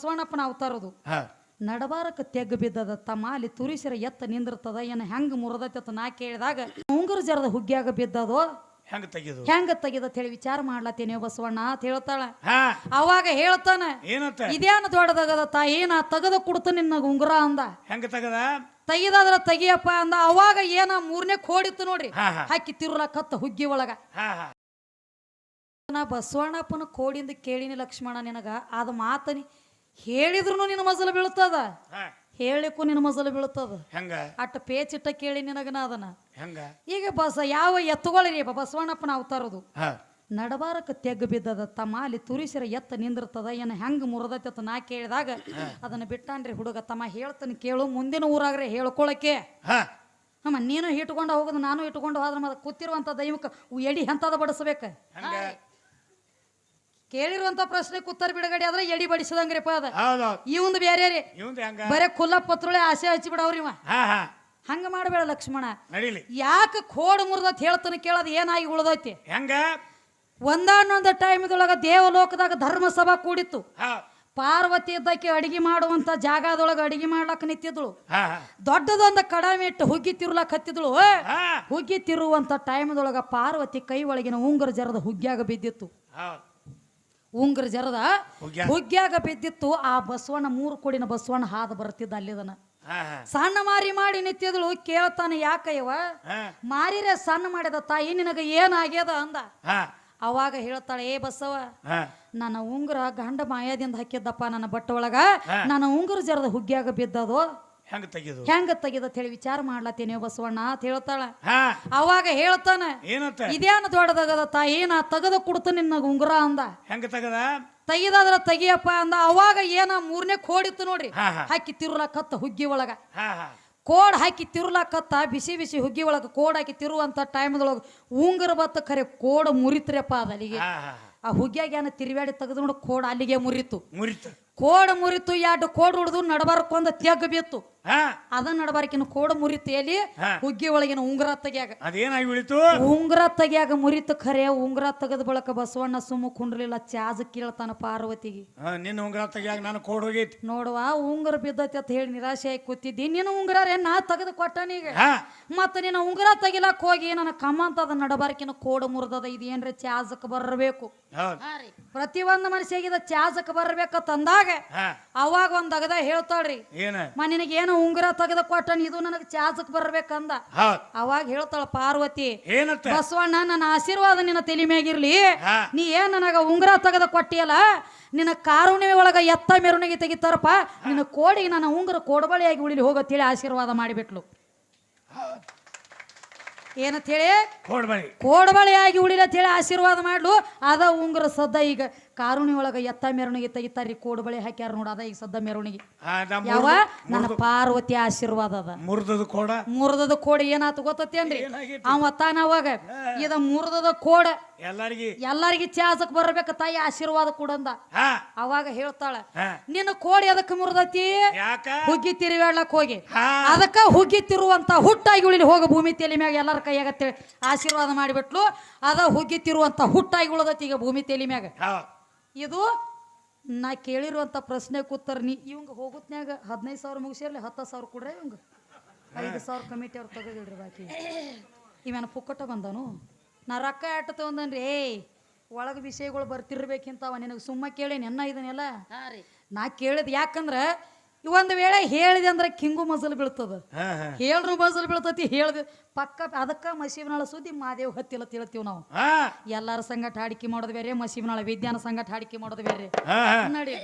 ಬಸವಣ್ಣಪ್ಪನ ಅವತಾರದು. ನಡಬಾರಕ ತೆಗ್ ಬಿದ್ದದ ತಮ್ಮ ಅಲ್ಲಿ ತುರಿಸಿರ ಎತ್ತ ನಿಂದಿರ್ತದ ಏನ ಹೆಂಗ ಮುರದತ್ತ ನಾ ಕೇಳಿದಾಗ ಉಂಗುರ ಜರದ ಹುಗ್ಗ್ಯಾಗ ಬಿದ್ದದೋ ಹೆಂಗ ತೆಗೆದು ಹೆಂಗ ತೆಗಿದ ಹೇಳಿ ವಿಚಾರ ಮಾಡ್ಲತ್ತೀನಿ ಬಸವಣ್ಣ ಅಂತ ಹೇಳ್ತಾಳ. ಅವಾಗ ಹೇಳ್ತಾನ ಏನಂತ? ಇದೇನು ದೊಡ್ಡದಾಗದ ತಾಯಿ ನಾ ತೆಗೆದ ಕೊಡ್ತ ನಿನ್ನ ಉಂಗುರ ಅಂದ. ಹೆಂಗ ತೆಗದ? ತೆಗಿದಾದ್ರ ತೆಗಿಯಪ್ಪ ಅಂದ ಅವಾಗ ಏನ ಮೂರನೇ ಕೋಡಿತ್ತು ನೋಡ್ರಿ ಹಾಕಿ ತಿರುಳ ಕತ್ತ ಹುಗ್ಗಿ ಒಳಗ. ನಾ ಬಸವಣ್ಣಪ್ಪನ ಕೋಡಿಂದ ಕೇಳಿನಿ ಲಕ್ಷ್ಮಣ ನಿನಗ ಅದ ಮಾತನಿ ಹೇಳಿದ್ರು ನಿನ್ನ ಮಜಲು ಬೀಳ್ತದ? ಹೇಳಿಕ್ಕೂ ನಿನ್ನ ಮಜಲು ಬೀಳ್ತದ? ಹೆಂಗ? ಅಟ್ಟ ಪೇಚಿಟ್ಟ ಕೇಳಿ ನಿನಗನ ಅದನ್ನ ಹೆಂಗ? ಈಗ ಬಸ ಯಾವ ಎತ್ತುಗಳಿರಿ ಬಸವಣ್ಣಪ್ಪನ ಅವತಾರದು? ನಡಬಾರಕ ತೆಗ್ಗ ಬಿದ್ದದ ತಮ್ಮ ಅಲ್ಲಿ ತುರಿಸಿರ ಎತ್ತ ನಿಂದಿರ್ತದ ಏನ ಹೆಂಗ ಮುರದೈತ ನಾ ಕೇಳಿದಾಗ ಅದನ್ನ ಬಿಟ್ಟಾನ್ರಿ ಹುಡುಗ ತಮ್ಮ ಹೇಳ್ತಾನೆ ಕೇಳು ಮುಂದಿನ ಊರಾಗ್ರೆ ಹೇಳ್ಕೊಳಕ್ಕೆ. ಅಮ್ಮ ನೀನು ಇಟ್ಕೊಂಡು ಹೋಗೋದು ನಾನು ಇಟ್ಕೊಂಡು ಹೋದ್ರೆ ಮತ್ತೆ ಕೂತಿರುವಂಥ ದೈವಕ್ಕೆ ಎಡಿ ಎಂತದ ಬಡಿಸ್ಬೇಕು. ಕೇಳಿರುವಂತ ಪ್ರಶ್ನೆ ಉತ್ತರ ಬಿಡುಗಡೆ ಆದ್ರೆ ಎಡಿ ಬಡಿಸದಂಗ್ರಿಪ್ಪ ಅದ. ಹೌದೌದು ಇವಂದು ಬೇರೆ ರೀ. ಇವಂದ ಹೆಂಗ? ಬರೇ ಕುಲ್ಲ ಪತ್ರುಳೆ ಆಸೆ ಹಚ್ಚಿ ಬಿಡವ್ರಿ ಇವ. ಹಾ ಹಾ. ಹಂಗ ಮಾಡಬೇಡ ಲಕ್ಷ್ಮಣ. ಯಾಕ ಯಾಕೆ ಕೋಡ್ ಮುರಿದತ್ ಹೇಳ್ತಾನೆ ಕೇಳೋದು ಏನಾಗಿ ಉಳ್ದೈತಿ? ಹೆಂಗ? ಒಂದಾನೊಂದು ಟೈಮ್ದೊಳಗ ದೇವಲೋಕದಾಗ ಧರ್ಮ ಸಭಾ ಕೂಡಿತ್ತು. ಹಾ. ಪಾರ್ವತಿ ಇದ್ದಕ್ಕೆ ಅಡಿಗೆ ಮಾಡುವಂತ ಜಾಗದೊಳಗ ಅಡಿಗೆ ಮಾಡ್ಲಕ್ ನಿಂತಿದ್ಳು. ಹಾ ಹಾ. ದೊಡ್ಡದೊಂದು ಕಡಮೆ ಇಟ್ಟು ಹುಗ್ಗಿ ತಿರ್ಲಕ್ ಹತ್ತಿದ್ಳು ಹಾ. ಹುಗ್ಗಿ ತಿರುವಂತ ಟೈಮ್ದೊಳಗ ಪಾರ್ವತಿ ಕೈ ಒಳಗಿನ ಉಂಗುರ ಜರದ ಹುಗ್ಗಿಯಾಗ ಬಿದ್ದಿತ್ತು. ಹೌದು. ಉಂಗುರ ಜರದ ಹುಗ್ಗ್ಯಾಗ? ಬಿದ್ದಿತ್ತು ಆ ಬಸವಣ್ಣ ಮೂರು ಕೋಡಿನ ಬಸವಣ್ಣ ಹಾದ ಬರ್ತಿದ್ದ ಅಲ್ಲಿದನ. ಸಣ್ಣ ಮಾರಿ ಮಾಡಿ ನಿತ್ಯದಳು ಕೇಳ್ತಾನೆ ಯಾಕಯ್ಯವ ಮಾರಿರ ಸಣ್ಣ ಮಾಡಿದ ತಾಯಿ ನಿನಗ ಏನಾಗ್ಯದ? ಅಂದ. ಅವಾಗ ಹೇಳ್ತಾಳೆ ಏ ಬಸವ ನನ್ನ ಉಂಗುರ ಗಂಡ ಮಾಯದಿಂದ ಹಾಕಿದ್ದಪ್ಪ ನನ್ನ ಬಟ್ಟೆ ಒಳಗ. ನನ್ನ ಉಂಗುರ ಜರದ ಹುಗ್ಗ್ಯಾಗ ಬಿದ್ದದು. ಹೆಂಗ ತೆಗೆದು? ಹೆಂಗ ತೆಗಿದ ಹೇಳಿ ವಿಚಾರ ಮಾಡ್ಲತ್ತೇನೆ ಬಸವಣ್ಣ ಅಂತ ಹೇಳ್ತಾಳ. ಅವಾಗ ಹೇಳ್ತಾನ ಏನಂತ? ಇದೇನು ದೊಡ್ಡದಾಗದ ತಾಯಿ ನಾ ತೆಗೆದ ಕೊಡ್ತ ನಿನ್ನ ಉಂಗುರ ಅಂದ. ಹೆಂಗ ತೆಗದ? ತೆಗಿದಾದ್ರ ತೆಗಿಯಪ್ಪ ಅಂದ. ಅವಾಗ ಏನ ಮೂರನೇ ಕೋಡಿತ್ತು ನೋಡ್ರಿ ಹಾಕಿ ತಿರುಲ ಕತ್ತ ಹುಗ್ಗಿ ಒಳಗ. ಕೋಡ್ ಹಾಕಿ ತಿರುಲಕತ್ತ ಬಿಸಿ ಬಿಸಿ ಹುಗ್ಗಿ ಒಳಗ ಕೋಡ್ ಹಾಕಿ ತಿರುವಂತ ಟೈಮ್ದೊಳಗ ಉಂಗುರ ಬತ್ತ ಖರೆ ಕೋಡ್ ಮುರಿತ್ರಪ್ಪ ಅದ ಅಲ್ಲಿಗೆ. ಹಾ ಹಾ ಆ ಹುಗ್ಗಿಯಾಗ ಏನ ತಿರುವಾಡಿ ತೆಗೆದು ನೋಡಿ ಕೋಡ್ ಅಲ್ಲಿಗೆ ಮುರಿತು. ಮುರಿತು. ಕೋಡ್ ಮುರಿತು ಎರಡು ಕೋಡ್ ಹೊಡೆದು ನಡಬಾರ್ಕೊಂದ ತೆಗ್ ಬಿತ್ತು. ಅದ ನಡಬಾರಕಿನ ಕೋಡ ಮುರಿತು ಎಲ್ಲಿ ಹಾ. ಹುಗ್ಗಿ ಒಳಗಿನ ಉಂಗುರ ತೆಗ್ಯಾಗ. ಅದೇನಾಗಿ ಉಳಿತು? ಉಂಗುರ ತೆಗ್ಯಾಗ ಮುರಿತು ಖರೆ ಉಂಗುರ ತೆಗೆದ ಬಳಕ ಬಸವಣ್ಣ ಸುಮ್ಮ ಕುಂಡ್ರಲಿಲ್ಲ ಚಾಜ್ ಕೇಳ್ತಾನ ಪಾರ್ವತಿಗೆ. ಹಾ, ನಿನ್ನ ಉಂಗ್ರ ತೆಗ್ಯಾಗ ನಾನು ಕೋಡ್ ಹೋಗೈತಿ. ನೋಡುವ ಉಂಗುರ ಬಿದ್ದತಿ ಅಂತ ಹೇಳಿ ನಿರಾಶೆ ಆಗಿ ಕೂತಿದ್ದಿ. ನಿನ್ನ ಉಂಗುರ ರೇ ನಾ ತೆಗೆದು ಕೊಟ್ಟನೀಗ ಹಾ. ಮತ್ತ ನಿನ್ನ ಉಂಗುರ ತೆಗಿಲಕ್ ಹೋಗಿ ನನ್ನ ಕಮ್ಮಂತ ಅದ ನಡಬಾರಕಿನ ಕೋಡ ಮುರಿದದ ಇದು ಏನ್ರ ಚಾಜಕ್ ಬರಬೇಕು ಪ್ರತಿ ಒಂದು ಮನುಷ್ಯಗಿದ ಚಾಜಕ್ ಬರಬೇಕ ಅಂದಾಗ ಹಾ. ಅವಾಗ ಒಂದ್ ಅಗದ ಹೇಳ್ತಾಳ್ರಿ. ಮನಿನಗೇನು ನಿನಗೇನು ಉಂಗುರ ತೆಗೆದ ಕೊಟ್ಟನ್ ಇದು ನನಗೆ ಚಾಜಕ್ ಬರ್ಬೇಕಂದ. ಹೌದು ಅವಾಗ ಹೇಳ್ತಾಳ ಪಾರ್ವತಿ ಏನಂತ? ಬಸವಣ್ಣ ನನ್ನ ಆಶೀರ್ವಾದ ನಿನ್ನ ತಲೆ ಮ್ಯಾಗಿರ್ಲಿ. ಹಾ. ನೀ ಏನ್ ನನಗ ಉಂಗುರ ತೆಗೆದ ಕೊಟ್ಟಿಯಲ್ಲ ನಿನ್ನ ಕಾರುಣ್ಯ ಒಳಗ ಎತ್ತ ಮೆರವಣಿಗೆ ತೆಗಿತಾರಪ್ಪ ನಿನ್ನ ಕೋಡಿಗೆ ನನ್ನ ಉಂಗುರ ಕೋಡಬಳಿಯಾಗಿ ಉಳಿಲಿ ಹೋಗತ್ತೇಳಿ ಆಶೀರ್ವಾದ ಮಾಡಿಬಿಟ್ಲು. ಏನಂತ ಹೇಳಿ? ಕೋಡ್ಬಳಿ. ಕೋಡ್ಬಳಿಯಾಗಿ ಕೋಡಬಳಿಯಾಗಿ ಉಳಿಲತ್ತೇಳಿ ಆಶೀರ್ವಾದ ಮಾಡ್ಲು. ಅದ ಉಂಗುರ ಸದ್ದ ಈಗ ಕಾರುಣಿ ಒಳಗ ಎತ್ತ ಮೆರವಣಿಗೆ ತೆಗಿತಾರ್ರಿ ಕೋಡ್ಬಳಿ ಹಾಕ್ಯಾರ ನೋಡ ಅದ ಈಗ ಸದ್ದ ಮೆರವಣಿಗೆ. ಯಾವ ನನ್ನ ಪಾರ್ವತಿ ಆಶೀರ್ವಾದ ಅದ. ಮುರ್ದದ ಕೋಡ? ಮುರ್ದದ ಕೋಡ ಏನಾತ ಗೊತ್ತೇನ್ರಿ ಅನ್ರಿ ಅವ ತಾನ ಅವಾಗ ಇದ ಮುರ್ದದ ಕೋಡ. ಎಲ್ಲರಿಗೆ ಎಲ್ಲರಿಗೆ ಚಾಸಕ್ ಬರ್ಬೇಕ ತಾಯಿ ಆಶೀರ್ವಾದ ಕೊಡಂದ ಅವಾಗ ಹೇಳ್ತಾಳ ನಿನ್ನ ಕೋಡಿ ಅದಕ್ಕೆ ಮುರ್ದತಿ? ಹುಗ್ಗಿ ತಿರುಗಾಡ್ಲಕ್ ಹೋಗಿ. ಅದಕ್ಕ ಹುಗ್ಗಿ ತಿರುವಂತ ಹುಟ್ಟಾಗಿ ಉಳಿಲಿ ಹೋಗ ಭೂಮಿ ತಲೆ ಮ್ಯಾಗ ಎಲ್ಲರ ಕೈಯಾಗ ಆಗತ್ತೆ ಆಶೀರ್ವಾದ ಮಾಡಿಬಿಟ್ಲು. ಅದ ಹುಗ್ಗಿತಿರುವಂತ ಹುಟ್ಟಾಗಿ ಉಳದತ್ತಿ ಈಗ ಭೂಮಿ ತೇಲಿ ಮ್ಯಾಗ. ಹೌದು ಇದು ನಾ ಕೇಳಿರುವಂತ ಪ್ರಶ್ನೆ ಕೂತರ್ ನೀ ಇವಂಗ ಹೋಗುತ್ನ್ಯಾಗ ಹದಿನೈದು ಸಾವಿರ ಮುಗಿಸಿರ್ಲಿ ಹತ್ತು ಸಾವಿರ ಕೊಡ್ರೆ ಇವಂಗ. ಐದು ಸಾವಿರ ಕಮಿಟಿ ಅವ್ರು ತೆಗೆದಿಡ್ರಿ ಬಾಕಿ. ಇವನ ಪುಕ್ಕಟ ಬಂದನು? ನಾ ರೊಕ್ಕ ಆಟ ತಗೊಂಡನ್ರಿ? ಏಯ್ ಒಳಗೆ ವಿಷಯಗಳು ಅವ ನಿನಗೆ ಸುಮ್ಮ ಕೇಳಿ ನೆನ್ನ ಇದನ್ನೆಲ್ಲ? ನಾ ಕೇಳಿದ್ ಯಾಕಂದ್ರ ಒಂದು ವೇಳೆ ಹೇಳಿದೆ ಅಂದ್ರೆ ಕಿಂಗು ಮಜಲ್ ಬೀಳ್ತದ. ಹೇಳ್ರು ಮಜಲ್ ಬೀಳ್ತತಿ ಹೇಳ್ದೆ. ಪಕ್ಕ ಅದಕ್ಕ ಮಸೀಬನಾಳ ಸುದ್ದಿ ಮಾದೇವ್ ಹತ್ತಿಲ್ಲ ತಿಳ್ತೀವಿ ನಾವು. ಎಲ್ಲಾರ ಸಂಗಟ ಹಾಡಿಕೆ ಮಾಡೋದು ಬೇರೆ ಮಸೀಬನಾಳ ವಿಜ್ಞಾನ ಸಂಗಟ ಹಾಡಿಕೆ ಮಾಡೋದು ಬೇರೆ. ನಡಿ.